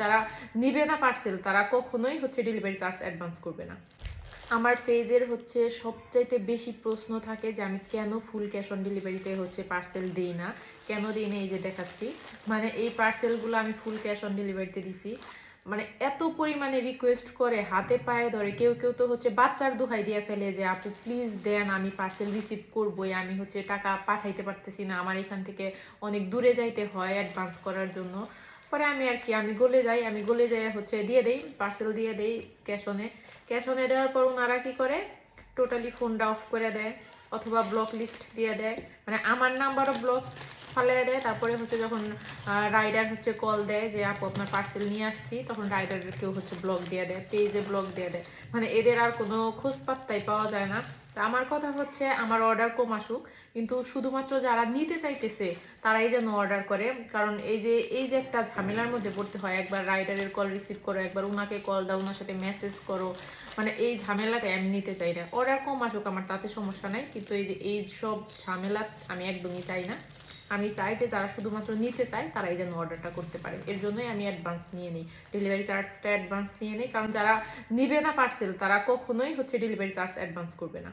যারা নিবে না পার্সেল তারা কখনোই হচ্ছে ডেলিভারি চার্জ অ্যাডভান্স করবে না। আমার পেজের হচ্ছে সবচাইতে বেশি প্রশ্ন থাকে যে আমি কেন ফুল ক্যাশ অন ডেলিভারিতে হচ্ছে পার্সেল দিই না? কেন দিই না? এই যে দেখাচ্ছি। মানে এই পার্সেলগুলো আমি ফুল ক্যাশ অন ডেলিভারিতে দিছি। মানে এত পরিমাণে রিকোয়েস্ট করে, হাতে পায়ে ধরে, কেউ কেউ তো হচ্ছে বাচ্চার দোহাই দিয়ে ফেলে যে, আপু প্লিজ দেন, আমি পার্সেল রিসিভ করবোই, আমি হচ্ছে টাকা পাঠাইতে পারতেছি না, আমার এখান থেকে অনেক দূরে যাইতে হয় অ্যাডভান্স করার জন্য। পরে আমি আর কি, আমি গলে যাই, আমি গলে যাই হচ্ছে দিয়ে দেই পার্সেল দিয়ে দেই ক্যাশ অনে ক্যাশ অনে দেওয়ার পর ওনারা কি করে? টোটালি ফোনটা অফ করে দেয়। অথবা ব্লক লিস্ট দিয়ে দেয়। মানে আমার নাম্বারও ব্লক ফালিয়ে দেয়। তারপরে হচ্ছে যখন রাইডার হচ্ছে কল দেয় যে, আপু, আপনার পার্সেল নিয়ে আসছি। তখন রাইডারের কেউ হচ্ছে ব্লক দিয়ে দেয় পেজে ব্লক দিয়ে দেয়। মানে এদের আর কোনো খোঁজ পাত্তাই পাওয়া যায় না। তা আমার কথা হচ্ছে, আমার অর্ডার কম আসুক, কিন্তু শুধুমাত্র যারা নিতে চাইতেছে, তারাই যেন অর্ডার করে। কারণ এই যে এই যে একটা ঝামেলার মধ্যে পড়তে হয়, একবার রাইডারের কল রিসিভ করো, একবার ওনাকে কল দাও ওনার সাথে মেসেজ করো মানে এই ঝামেলাটা আমি নিতে চাই না। অর্ডার কম আসুক আমার, তাতে সমস্যা নাই কিন্তু এই যে, এই সব ঝামেলা আমি একদমই চাই না। আমি চাই যে যারা শুধুমাত্র নিতে চায়, তারাই যেন অর্ডারটা করতে পারে। এর জন্যই আমি অ্যাডভান্স নিয়ে নিই। ডেলিভারি চার্জটা অ্যাডভান্স নিয়ে নিই। কারণ যারা নিবে না পার্সেল তারা কখনোই হচ্ছে ডেলিভারি চার্জ অ্যাডভান্স করবে না।